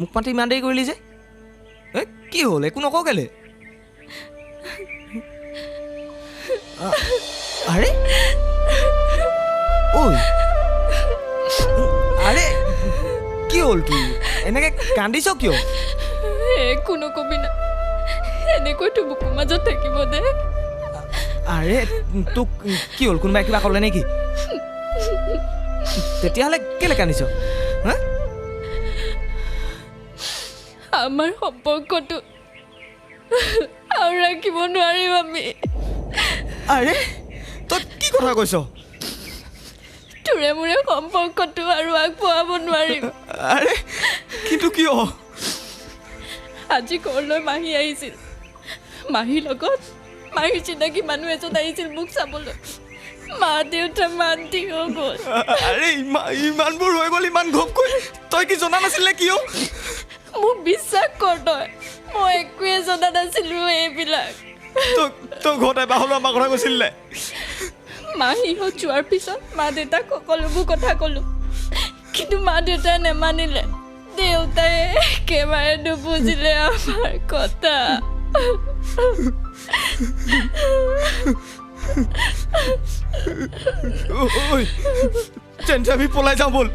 মোক মাতি ইমান দেৰি কৰিলি যে? এ কি হ'ল? একো নকওঁ কেলে? আৰে? ঐ আৰে কি হ'ল তোৰ? এনেকৈ কান্দিছ কিয়? একো নকবি না। এনেকৈতো বুকুৰ মাজত থাকিব দে। আৰে তোক কি হ'ল? কোনোবাই কিবা ক'লে নেকি? তেতিয়াহ'লে কেলৈ কান্দিছ? হা? আমাৰ সম্পৰ্কটো আৰু ৰাখিব নোৱাৰিম আমি আৰে তই কি কথা কৈছ তোৰে মোৰে সম্পৰ্কটো আৰু আগবঢ়াব নোৱাৰিম। আৰে কিন্তু কিয় আজি ঘৰলৈ মাহী আহিছিল। মাহীৰ লগত মাহীৰ চিনাকি মানুহ এজন আহিছিল মোক চাবলৈ। মা দেউতা মান্তি হৈ গ'ল। আৰে ইমান ইমানবোৰ হৈ গ'ল ইমান ঘপকৈ। তই কি জনা নাছিলে কিয়? বিশ্বাস মই একোৱে জনা নাছিলোঁ এইবিলাক তই তই ঘৰত হ'লেও আমাৰ কথা কৈছিলে মাহীহঁত যোৱাৰ পিছত মা দেউতাক সকলোবোৰ কথা ক'লোঁ কিন্তু মা দেউতাই নেমানিলে দেউতাই একেবাৰে নুবুজিলে আমাৰ কথা ঐ তেন্তে আমি পলাই যাওঁ ব'ল